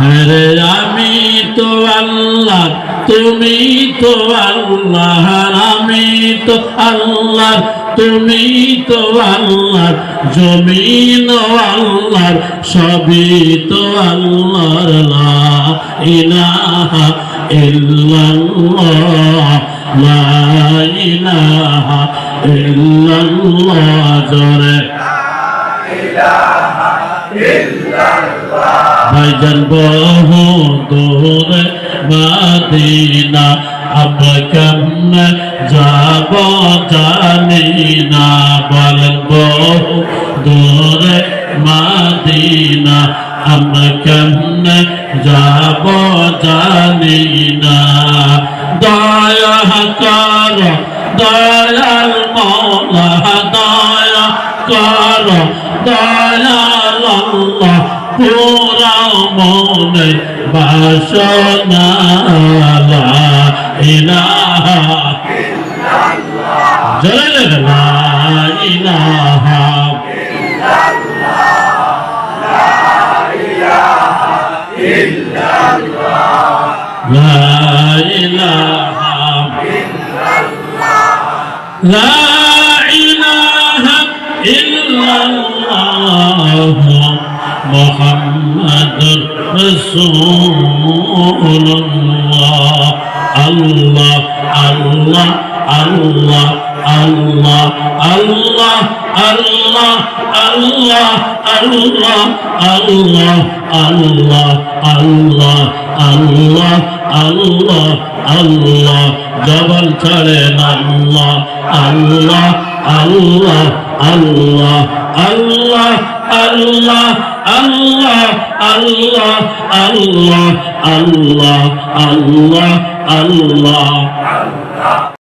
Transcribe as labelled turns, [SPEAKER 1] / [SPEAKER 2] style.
[SPEAKER 1] হরে আমি তো আল্লাহ তুমি তো আল্লাহ আমি তো আল্লাহ তুমি তো আল্লাহ জমিন আল্লাহ সবই তো আল্লাহর লা ইলাহা ইল্লাল্লাহ, লা ইলাহা ইল্লাল্লাহ, জোরে। ভাইজান বহু দূরে, মাদিনা আমরা কেমনে যাব জানি না বলেন বহু দূরে মাদিনা আমরা কেমনে যাব জানি না। দয়া কর, দয়াল মৌলা, দয়া কর, দয়াল পুরা মনে বাসনা। ইলাহা জলালের লা ইলাহা লা ইলাহা লা ইলাহা ইল্লাল্লাহ মুহাম্মাদুর আল্লাহ আল্লাহ আল্লাহ আল্লাহ আল্লাহ আল্লাহ আল্লাহ আল্লাহ আল্লাহ আল্লাহ আল্লাহ আল্লাহ আল্লাহ আল্লাহ জবল ছাড়েন আল্লাহ আল্লাহ আল্লাহ আল্লাহ আল্লাহ আল্লাহ আল্লাহ আল্লাহ আল্লাহ আল্লাহ আল্লাহ আল্লাহ